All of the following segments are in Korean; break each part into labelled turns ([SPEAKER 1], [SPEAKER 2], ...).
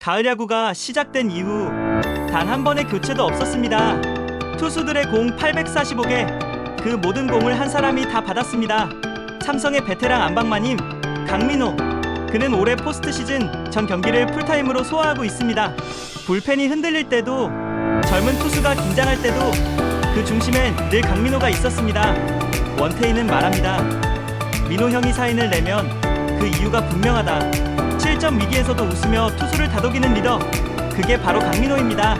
[SPEAKER 1] 가을 야구가 시작된 이후 단 한 번의 교체도 없었습니다. 투수들의 공 845개, 그 모든 공을 한 사람이 다 받았습니다. 삼성의 베테랑 안방마님 강민호. 그는 올해 포스트 시즌 전 경기를 풀타임으로 소화하고 있습니다. 불펜이 흔들릴 때도 젊은 투수가 긴장할 때도 그 중심엔 늘 강민호가 있었습니다. 원태인은 말합니다. 민호 형이 사인을 내면 그 이유가 분명하다. 7점 위기에서도 웃으며 투수를 다독이는 리더. 그게 바로 강민호입니다.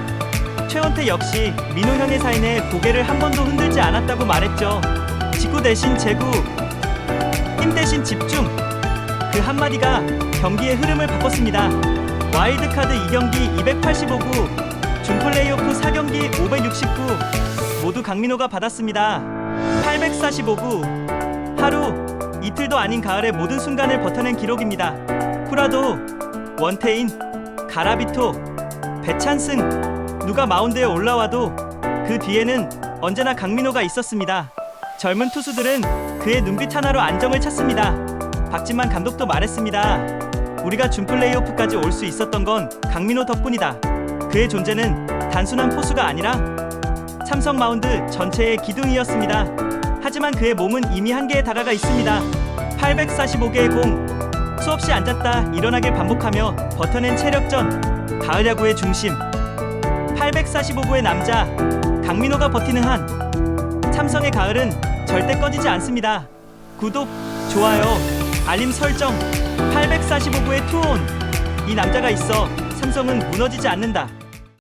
[SPEAKER 1] 최원태 역시 민호 형의 사인에 고개를 한 번도 흔들지 않았다고 말했죠. 직구 대신 제구, 힘 대신 집중. 그 한마디가 경기의 흐름을 바꿨습니다. 와일드카드 2경기 285구, 준플레이오프 4경기 569. 모두 강민호가 받았습니다. 845구. 하루 이틀도 아닌 가을의 모든 순간을 버텨낸 기록입니다. 쿠라도, 원태인, 가라비토, 배찬승 누가 마운드에 올라와도 그 뒤에는 언제나 강민호가 있었습니다. 젊은 투수들은 그의 눈빛 하나로 안정을 찾습니다. 박진만 감독도 말했습니다. 우리가 준 플레이오프까지 올 수 있었던 건 강민호 덕분이다. 그의 존재는 단순한 포수가 아니라 삼성 마운드 전체의 기둥이었습니다. 하지만 그의 몸은 이미 한계에 다가가 있습니다. 845개의 공, 수없이 앉았다 일어나길 반복하며 버텨낸 체력전, 가을 야구의 중심. 845구의 남자, 강민호가 버티는 한 삼성의 가을은 절대 꺼지지 않습니다. 구독, 좋아요, 알림 설정, 845구의 투혼. 이 남자가 있어 삼성은 무너지지 않는다.